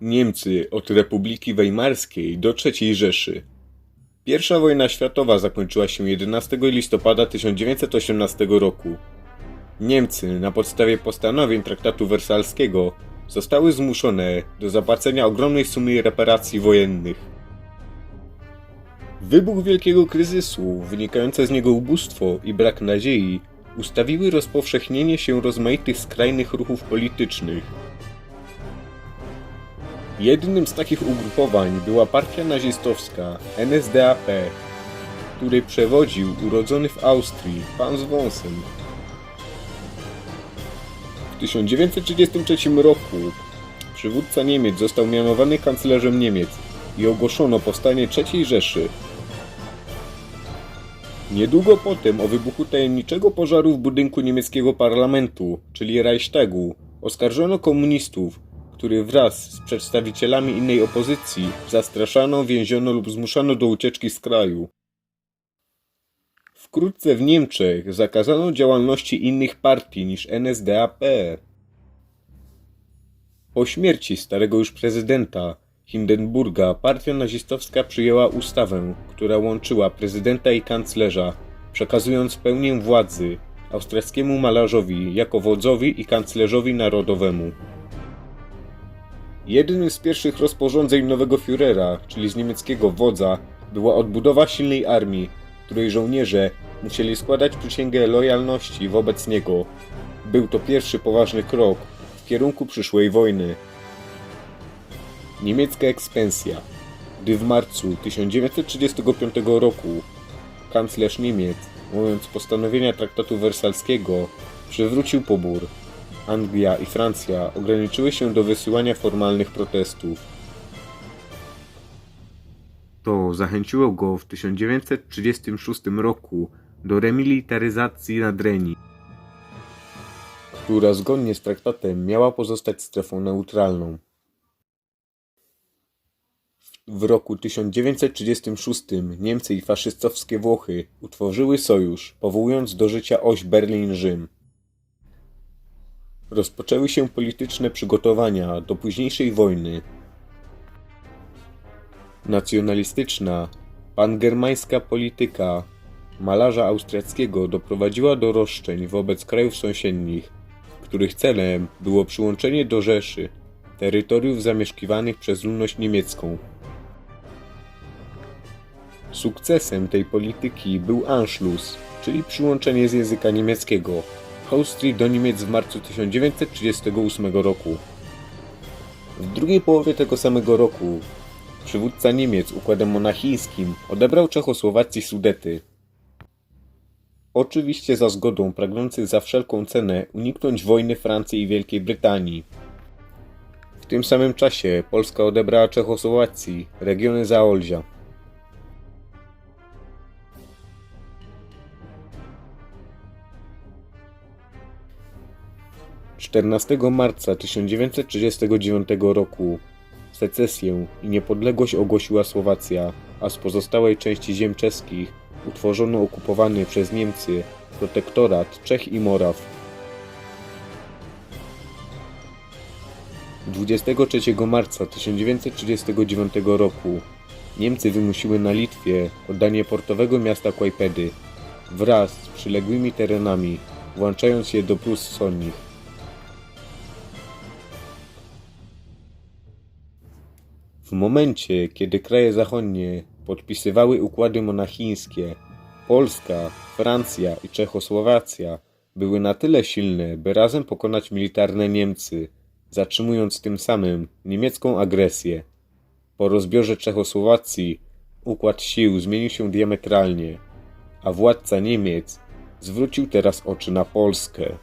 Niemcy od Republiki Weimarskiej do III Rzeszy. Pierwsza wojna światowa zakończyła się 11 listopada 1918 roku. Niemcy na podstawie postanowień traktatu wersalskiego zostały zmuszone do zapłacenia ogromnej sumy reparacji wojennych. Wybuch wielkiego kryzysu, wynikające z niego ubóstwo i brak nadziei ustawiły rozpowszechnienie się rozmaitych skrajnych ruchów politycznych. Jednym z takich ugrupowań była partia nazistowska NSDAP, której przewodził urodzony w Austrii pan z wąsem. W 1933 roku przywódca Niemiec został mianowany kanclerzem Niemiec i ogłoszono powstanie III Rzeszy. Niedługo potem o wybuchu tajemniczego pożaru w budynku niemieckiego parlamentu, czyli Reichstagu, oskarżono komunistów, których wraz z przedstawicielami innej opozycji zastraszano, więziono lub zmuszano do ucieczki z kraju. Wkrótce w Niemczech zakazano działalności innych partii niż NSDAP. Po śmierci starego już prezydenta Hindenburga partia nazistowska przyjęła ustawę, która łączyła prezydenta i kanclerza, przekazując pełnię władzy austriackiemu malarzowi jako wodzowi i kanclerzowi narodowemu. Jednym z pierwszych rozporządzeń nowego Führera, czyli z niemieckiego wodza, była odbudowa silnej armii, której żołnierze musieli składać przysięgę lojalności wobec niego. Był to pierwszy poważny krok w kierunku przyszłej wojny. Niemiecka ekspansja. Gdy w marcu 1935 roku kanclerz Niemiec, mówiąc postanowienia traktatu wersalskiego, przywrócił pobór, Anglia i Francja ograniczyły się do wysyłania formalnych protestów. To zachęciło go w 1936 roku do remilitaryzacji Nadrenii, która zgodnie z traktatem miała pozostać strefą neutralną. W roku 1936 Niemcy i faszystowskie Włochy utworzyły sojusz, powołując do życia oś Berlin-Rzym. Rozpoczęły się polityczne przygotowania do późniejszej wojny. Nacjonalistyczna, pangermańska polityka malarza austriackiego doprowadziła do roszczeń wobec krajów sąsiednich, których celem było przyłączenie do Rzeszy terytoriów zamieszkiwanych przez ludność niemiecką. Sukcesem tej polityki był Anschluss, czyli przyłączenie z języka niemieckiego Austrii do Niemiec w marcu 1938 roku. W drugiej połowie tego samego roku przywódca Niemiec układem monachijskim odebrał Czechosłowacji Sudety. Oczywiście za zgodą pragnących za wszelką cenę uniknąć wojny Francji i Wielkiej Brytanii. W tym samym czasie Polska odebrała Czechosłowacji regiony Zaolzia. 14 marca 1939 roku secesję i niepodległość ogłosiła Słowacja, a z pozostałej części ziem czeskich utworzono okupowany przez Niemcy protektorat Czech i Moraw. 23 marca 1939 roku Niemcy wymusiły na Litwie oddanie portowego miasta Kłajpedy wraz z przyległymi terenami, włączając je do Prus Wschodnich. W momencie, kiedy kraje zachodnie podpisywały układy monachijskie, Polska, Francja i Czechosłowacja były na tyle silne, by razem pokonać militarne Niemcy, zatrzymując tym samym niemiecką agresję. Po rozbiorze Czechosłowacji układ sił zmienił się diametralnie, a władca Niemiec zwrócił teraz oczy na Polskę.